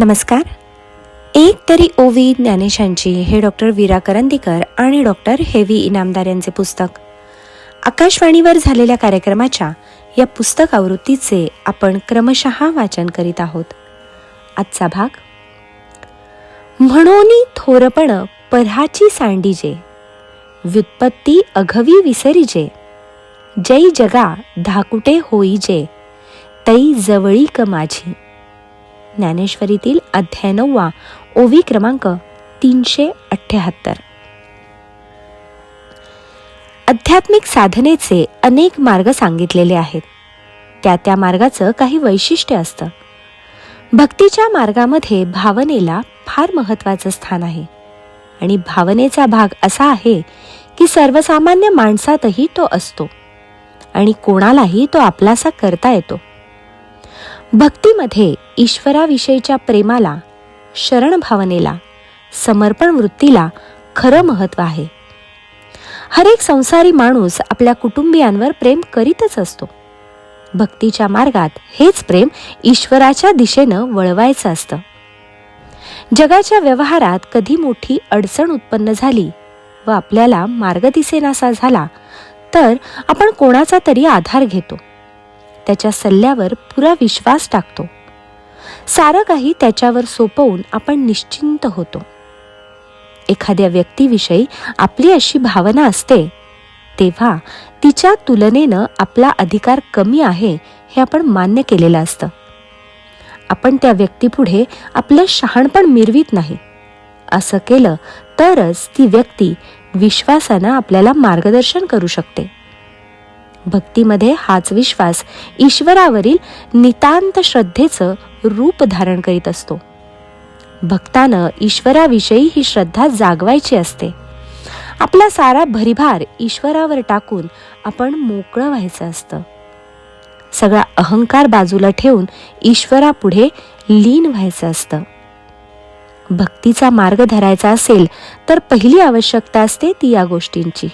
नमस्कार. एक तरी ओवी ज्ञानेशांची हे डॉक्टर वीरा करंदीकर आणि डॉक्टर हेवी इनामदार यांचे पुस्तक. आकाशवाणीवर झालेल्या कार्यक्रमाच्या या पुस्तक आवृत्तीचे आपण क्रमशः वाचन करीत आहोत. आजचा भाग म्हणून थोरपण पराची सांडीजे व्युत्पत्ती अघवी विसरीजे जै जगा धाकुटे होईजे तै जवळीक माझी. ज्ञानेश्वरीतील अध्याय नववा ओवी क्रमांक तीनशे अठ्ठ्याहत्तर आध्यात्मिक साधनेचे अनेक मार्ग सांगितलेले आहेत. त्या त्या मार्गाचं काही वैशिष्ट्य असतं. भक्तीच्या मार्गामध्ये भावनेला फार महत्वाचं स्थान आहे. आणि भावनेचा भाग असा आहे की सर्वसामान्य माणसातही तो असतो. आणि कोणालाही तो आपलासा करता येतो. भक्तीमध्ये ईश्वराविषयीच्या प्रेमाला शरण भावनेला समर्पण वृत्तीला खरं महत्त्व आहे. हर एक संसारी माणूस आपल्या कुटुंबियांवर प्रेम करीतच असतो. भक्तीच्या मार्गात हेच प्रेम ईश्वराच्या दिशेनं वळवायचं असतं. जगाच्या व्यवहारात कधी मोठी अडचण उत्पन्न झाली व आपल्याला मार्ग दिसेनासा झाला तर आपण कोणाचा तरी आधार घेतो. त्याच्या सल्ल्यावर पुरा विश्वास टाकतो. सारं काही त्याच्यावर सोपवून आपण निश्चिंत होतो. एखाद्या व्यक्तीविषयी आपली अशी भावना असते तेव्हा तिच्या तुलनेनं आपला अधिकार कमी आहे हे आपण मान्य केलेलं असतं. आपण त्या व्यक्तीपुढे आपलं शहाणपण मिरवीत नाही. असं केलं तरच ती व्यक्ती विश्वासानं आपल्याला मार्गदर्शन करू शकते. भक्तीमध्ये हाच विश्वास ईश्वरावरील नितांत श्रद्धेचं रूप धारण करीत असतो. भक्तानं ईश्वराविषयी ही श्रद्धा जागवायची असते. आपला सारा भरिभार ईश्वरावर टाकून आपण मोकळं व्हायचं असतं. सगळा अहंकार बाजूला ठेवून ईश्वरापुढे लीन व्हायचं असतं. भक्तीचा मार्ग धरायचा असेल तर पहिली आवश्यकता असते ती या गोष्टींची.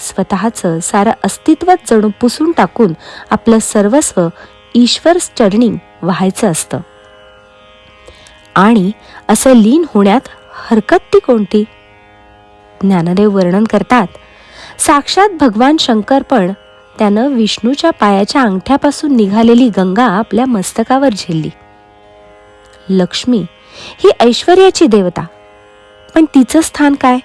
स्वतःचं सारं अस्तित्वच जणू पुसून टाकून आपलं सर्वस्व ईश्वर चरणी व्हायचं असतं. आणि असं लीन होण्यात हरकत ती कोणती? ज्ञानदेव वर्णन करतात साक्षात भगवान शंकर पण त्यानं विष्णूच्या पायाच्या अंगठ्यापासून निघालेली गंगा आपल्या मस्तकावर झेलली. लक्ष्मी ही ऐश्वर्याची देवता पण तिचं स्थान काय?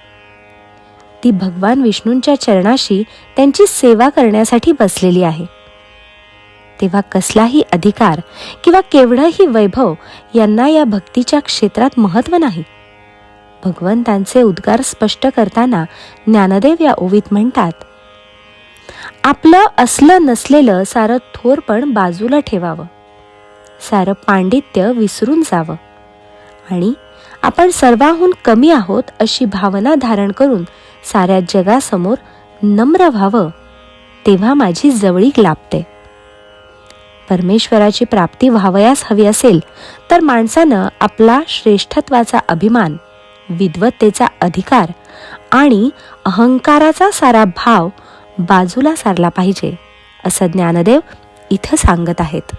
ती भगवान विष्णूंच्या चरणाशी त्यांची सेवा करण्यासाठी बसलेली आहे. तेव्हा कसलाही अधिकार किंवा केवढंही वैभव यांना या भक्तीच्या क्षेत्रात महत्त्व नाही. भगवंतांचे उद्गार स्पष्ट करताना ज्ञानदेव या ओवीत म्हणतात आपलं असलं नसलेलं सारं थोरपण बाजूला ठेवावं. सारं पांडित्य विसरून जावं. आणि आपण सर्वाहून कमी आहोत अशी भावना धारण करून साऱ्या जगासमोर नम्र व्हावं तेव्हा माझी जवळीक लाभते. परमेश्वराची प्राप्ती व्हावयास हवी असेल तर माणसानं आपला श्रेष्ठत्वाचा अभिमान विद्वत्तेचा अधिकार आणि अहंकाराचा सारा भाव बाजूला सारला पाहिजे असं ज्ञानदेव इथं सांगत आहेत.